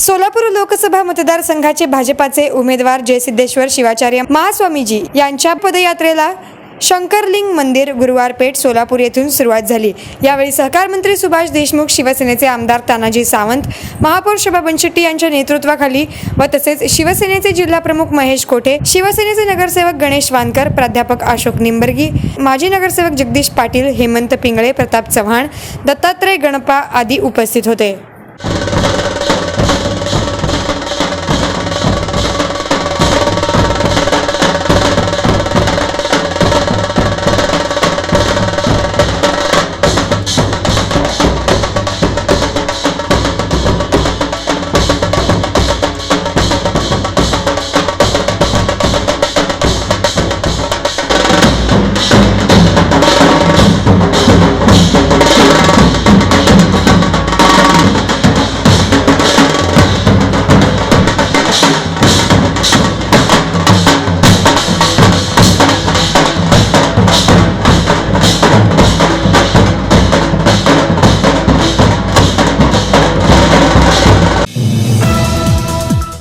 सोलापूर लोकसभा मतदारसंघाचे भाजपाचे उमेदवार जयसिद्धेश्वर शिवाचार्य महास्वामीजी यांच्या पदयात्रेला शंकरलिंग मंदिर गुरुवार पेठ सोलापूर येथून सुरुवात झाली. यावेळी सहकार मंत्री सुभाष देशमुख शिवसेनेचे आमदार तानाजी सावंत महापौर शोभा बनशेट्टी यांच्या नेतृत्वाखाली व तसेच शिवसेनेचे जिल्हाप्रमुख महेश कोठे शिवसेनेचे नगरसेवक गणेश वानकर प्राध्यापक अशोक निंबर्गी माजी नगरसेवक जगदीश पाटील हेमंत पिंगळे प्रताप चव्हाण दत्तात्रय गणपा आदी उपस्थित होते.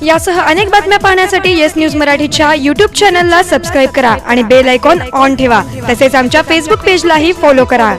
यासह अनेक बातम्या पाहण्यासाठी येस न्यूज मराठीच्या यूट्यूब चॅनलला सबस्क्राईब करा आणि बेल आयकॉन ऑन ठेवा. तसेच आमच्या फेसबुक पेजलाही फॉलो करा.